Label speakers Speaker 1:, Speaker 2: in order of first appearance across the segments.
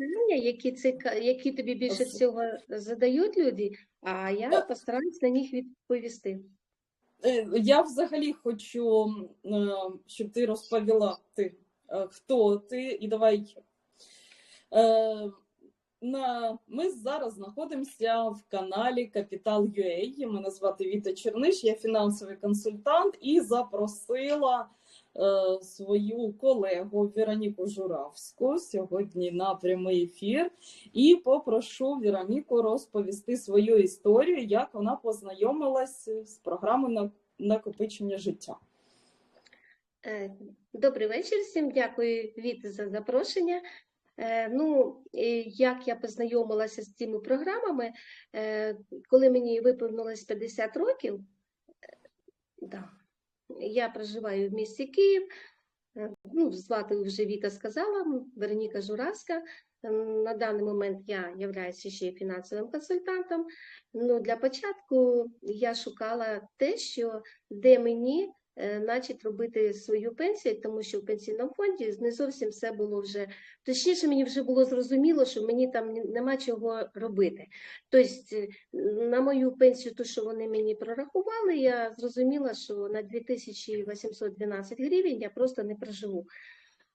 Speaker 1: питання, які, ціка... які тобі більше всього задають люди, а я постараюсь на них відповісти.
Speaker 2: Е, Я взагалі хочу, е, щоб ти розповіла ти, е, хто ти, і давай. На, ми зараз знаходимося в каналі Капітал UA. Мене звати Віта Черниш, я фінансовий консультант і запросила свою колегу Вероніку Журавську сьогодні на прямий ефір. І попрошу Вероніку розповісти свою історію, як вона познайомилась з програмою на- накопичення життя.
Speaker 1: Е, Добрий вечір всім. Дякую, Віт, за запрошення. Е, Ну, як я познайомилася з цими програмами, е, коли мені виповнилось 50 років, е, да, я проживаю в місті Київ. Е, Ну, звати вже Віта сказала, Вероніка Журавська. На даний момент я являюся ще фінансовим консультантом. Ну, для початку я шукала те, що де мені значить робити свою пенсію, тому що в пенсійному фонді не зовсім все було вже точніше, мені вже було зрозуміло, що мені там нема чого робити. Тобто, е, на мою пенсію, ту, що вони мені прорахували, я зрозуміла, що на 2812 гривень я просто не проживу.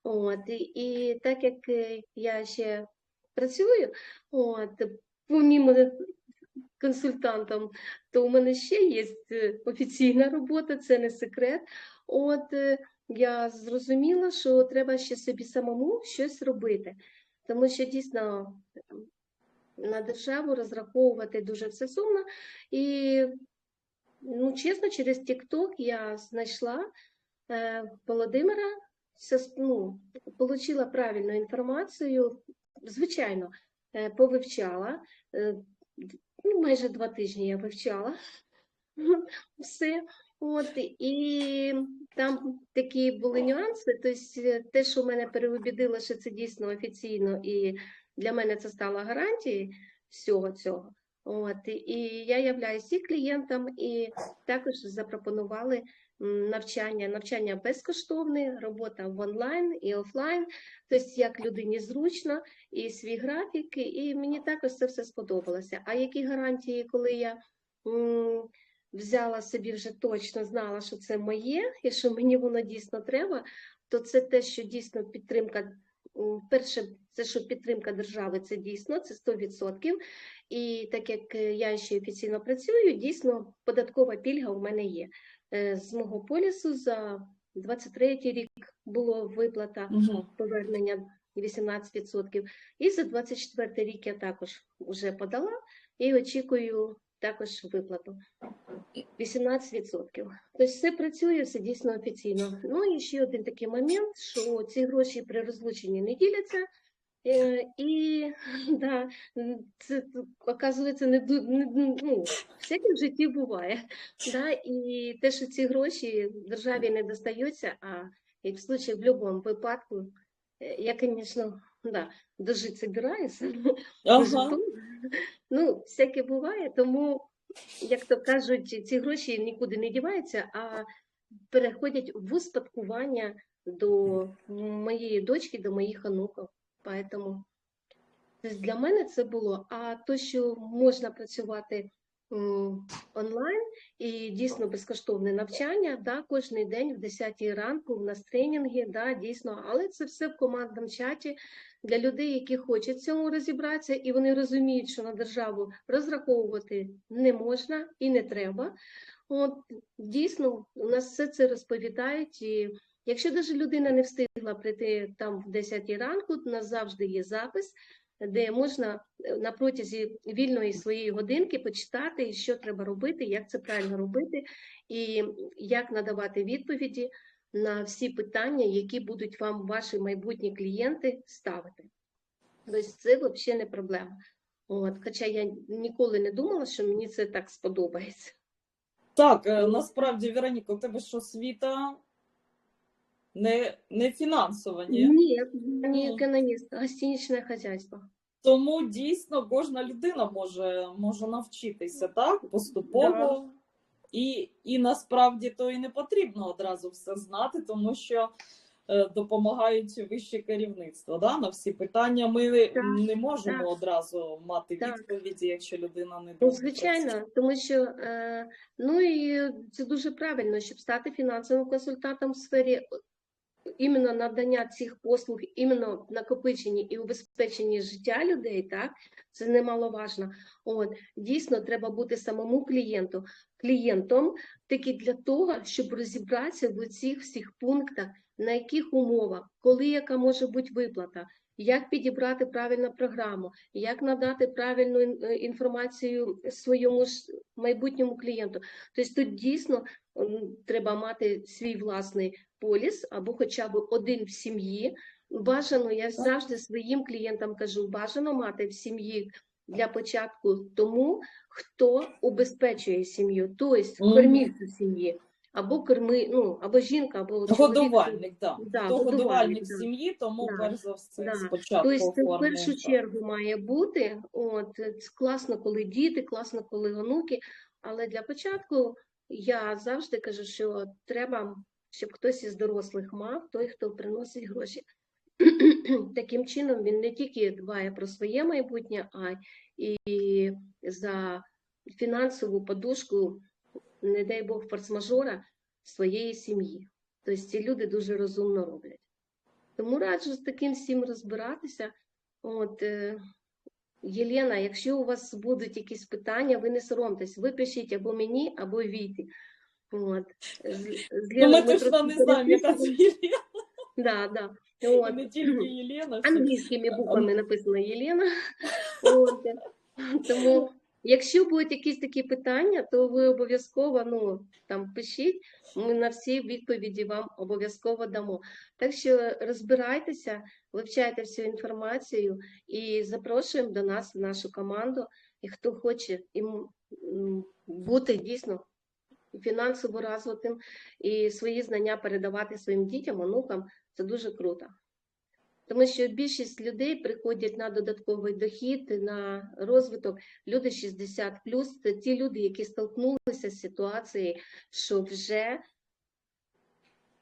Speaker 1: От, і, і так як е, я ще працюю, от, помімо консультантом, то у мене ще є е, офіційна робота, це не секрет. От е, я зрозуміла, що треба ще собі самому щось робити, тому що дійсно ем, на державу розраховувати дуже все сумно. І, ну, чесно, через TikTok я знайшла е, Володимира, ну, отримала правильну інформацію, звичайно, е, повивчала. е, ну, майже два тижні я вивчала все. От, і там такі були нюанси. Тобто, те, що мене переубідило, що це дійсно офіційно, і для мене це стало гарантією всього цього. От, і я являюся і клієнтом, і також запропонували навчання. Навчання безкоштовне, робота в онлайн і офлайн, тобто як людині зручно, і свій графік, і мені також це все сподобалося. А які гарантії, коли я взяла собі вже точно знала, що це моє, і що мені воно дійсно треба, то це те, що дійсно підтримка. Перше, це що підтримка держави, це дійсно, це 100%. І так як е, я ще офіційно працюю, дійсно податкова пільга у мене є. Е, З мого полісу за 23 рік було виплата
Speaker 2: Угу.
Speaker 1: повернення 18%. І за 24 рік я також вже подала і очікую також виплату 18%. Тобто все працює, все дійсно офіційно. Ну і ще один такий момент, що ці гроші при розлученні не діляться. І да, це оказується не, не ну, всяке в житті буває. Да, і те, що ці гроші державі не достаються, а як в случае в будь-якому випадку, е, я, звісно, да, дожити собираюся,
Speaker 2: Ага.
Speaker 1: Ну, всяке буває, тому, як то кажуть, ці гроші нікуди не діваються, а переходять в успадкування до моєї дочки, до моїх онуків. Поэтому для мене це було. А то, що можна працювати онлайн і дійсно безкоштовне навчання, да, кожен день в 10 ранку в нас тренінги, да, дійсно, але це все в командному чаті для людей, які хочуть цьому розібратися, і вони розуміють, що на державу розраховувати не можна і не треба. От дійсно, у нас все це розповідають. І якщо навіть людина не встигла прийти там в 10 ранку, у нас завжди є запис, де можна е, на протязі вільної своєї годинки почитати, що треба робити, як це правильно робити, і як надавати відповіді на всі питання, які будуть вам ваші майбутні клієнти ставити. Тобто це взагалі не проблема. От, хоча я ніколи не думала, що мені це так сподобається.
Speaker 2: Так, е, насправді, Вероніка, у тебе що освіта не, не фінансова, ні?
Speaker 1: Ні, не економіст, гостиничне хазяйство.
Speaker 2: Тому дійсно кожна людина може, може навчитися, так? Поступово. І, і насправді то і не потрібно одразу все знати, тому що е, допомагають вище керівництво. Да? На всі питання ми
Speaker 1: Так,
Speaker 2: не можемо
Speaker 1: так.
Speaker 2: одразу мати
Speaker 1: Так.
Speaker 2: відповіді, якщо людина не
Speaker 1: Ну,
Speaker 2: дуже
Speaker 1: звичайно, тому що е, ну і це дуже правильно, щоб стати фінансовим консультантом в сфері іменно надання цих послуг, іменно накопиченні і убезпеченні життя людей, так це немаловажно. От дійсно треба бути самому клієнту клієнтом тільки для того, щоб розібратися в цих всіх пунктах, на яких умовах, коли яка може бути виплата. Як підібрати правильну програму, як надати правильну е, інформацію своєму ж майбутньому клієнту. Тобто тут дійсно треба мати свій власний поліс або хоча б один в сім'ї. Бажано, я завжди своїм клієнтам кажу, бажано мати в сім'ї для початку тому, хто убезпечує сім'ю, тобто кормівцю сім'ї, або корми, ну або жінка, або.
Speaker 2: Годувальник, так.
Speaker 1: Да,
Speaker 2: Хто
Speaker 1: годувальник,
Speaker 2: годувальник
Speaker 1: да.
Speaker 2: сім'ї, тому
Speaker 1: Да,
Speaker 2: перш за все
Speaker 1: да.
Speaker 2: спочатку
Speaker 1: Тобто, це в першу
Speaker 2: так.
Speaker 1: чергу має бути. От класно, коли діти, класно, коли онуки. Але для початку я завжди кажу, що треба, щоб хтось із дорослих мав, той, хто приносить гроші. Таким чином він не тільки дбає про своє майбутнє, а і за фінансову подушку, не дай Бог, форс-мажора своєї сім'ї. Тобто ці люди дуже розумно роблять. Тому раджу з таким всім розбиратися. От, е, Єлена, якщо у вас будуть якісь питання, ви не соромтесь, ви пишіть або мені, або Віті. От. З, з
Speaker 2: Ну, ми точно не знаємо, яка це. Єлена.
Speaker 1: Да, да. От.
Speaker 2: не тільки Єлена.
Speaker 1: Англійськими буквами написано Єлена. От. Тому, якщо будуть якісь такі питання, то ви обов'язково ну, там, пишіть, ми на всі відповіді вам обов'язково дамо. Так що розбирайтеся, вивчайте всю інформацію і запрошуємо до нас в нашу команду. І хто хоче м, бути дійсно фінансово розвитим і свої знання передавати своїм дітям, онукам, це дуже круто. Тому що більшість людей приходять на додатковий дохід, на розвиток. Люди 60 це ті люди, які столкнулися з ситуацією, що вже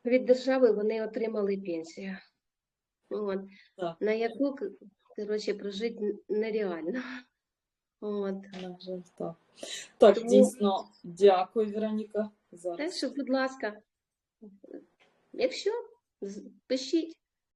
Speaker 1: від держави вони отримали пенсію. От.
Speaker 2: Так.
Speaker 1: На яку коротше, прожити нереально. От.
Speaker 2: На жаль, так. Так,
Speaker 1: Тому-
Speaker 2: дійсно, дякую, Вероніка. Зараз.
Speaker 1: Так що, будь ласка, якщо пишіть.